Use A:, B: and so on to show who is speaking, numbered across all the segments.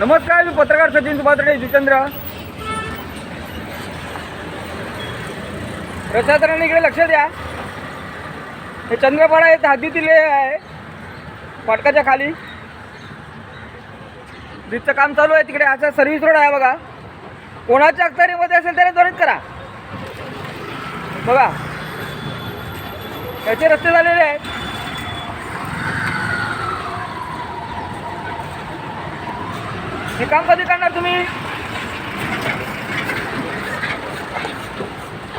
A: नमस्कार मी पत्रकार सचिन सुभात्रे जितेंद्र प्रशासनाने इकडे लक्ष द्या. हे चंद्रपाडा हे हद्दीतील आहे. फाटकाच्या खाली. ब्रिजचं काम चालू आहे तिकडे. असा सर्व्हिस रोड आहे बघा. कोणाच्या अखतारीमध्ये असेल त्याने त्वरित करा. बघा. याचे रस्ते झालेले आहेत. हे काम कधी करणार तुम्ही?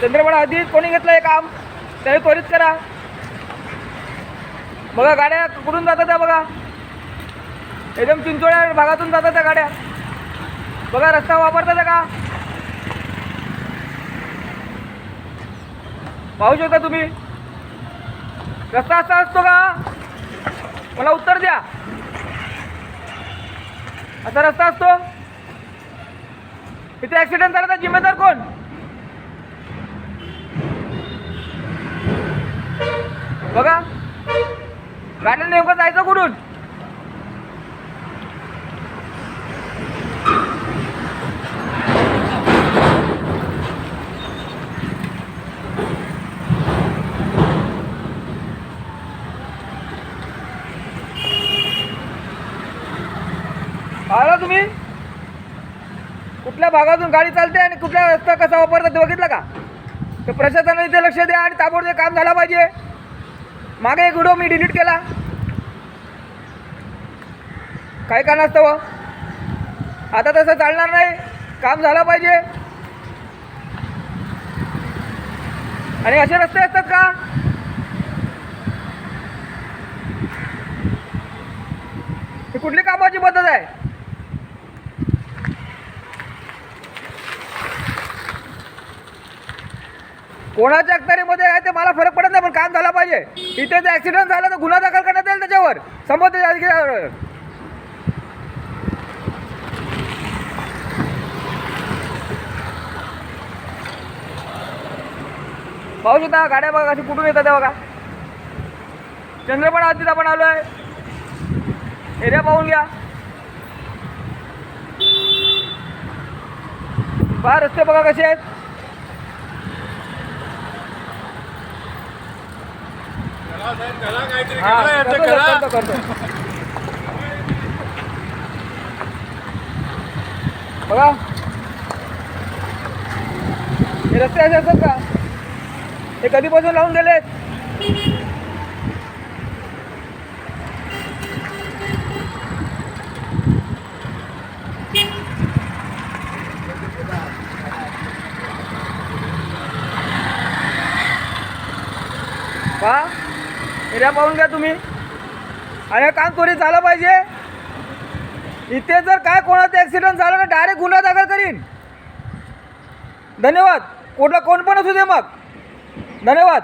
A: चंद्रपाडा आधी कोणी घेतलं हे काम? त्याही त्वरित करा. बघा गाड्या कुठून जातात त्या बघा. एकदम चिंचोळ्या भागातून जातात त्या गाड्या. बघा रस्ता वापरतात त्या का? पाहू शकता तुम्ही? रस्ता असा असतो का? मला उत्तर द्या. असा रस्ता असतो? इथे ऍक्सिडेंट झाला तर जिम्मेदार कोण? बघा. गाड्या नेमकं जायचं कुठून? पाहिला तुम्ही? कुठल्या भागातून गाडी चालते आणि कुठला रस्ता कसा वापरतात ते बघितलं का? तर प्रशासनाने इथे लक्ष द्या आणि ताबडतोब काम झाला पाहिजे. मागे एक व्हिडिओ मी डिलीट केला. काही कारणास्तव. आता तसं चालणार नाही. काम झालं पाहिजे. आणि असे रस्ते असतात का? ही कुठली कामाची पद्धत आहे? कोणाच्या अखत्यारीमध्ये आहे ते मला फरक पडत नाही पण काम झालं पाहिजे. इथे जर ॲक्सिडेंट झाला तर गुन्हा दाखल करण्यात येईल त्याच्यावर. संबंधित पाहू शकता गाड्या बघा अशी कुठून येतात त्या बघा. चंद्रपणा हद्दीत आपण आलो आहे एरिया पाहून घ्या. पहा रस्ते बघा कसे आहेत. बघा. हे रस्ते असे असतात का? हे कधीपासून लावून गेलेत पहा. एरिया पाहून घ्या तुम्ही. आणि काम त्वरित झालं पाहिजे. इथे जर काय कोणाचं ॲक्सिडेंट झालं ना डायरेक्ट गुन्हा दाखल करीन. धन्यवाद. कोणला कोण पण असू दे मग. धन्यवाद.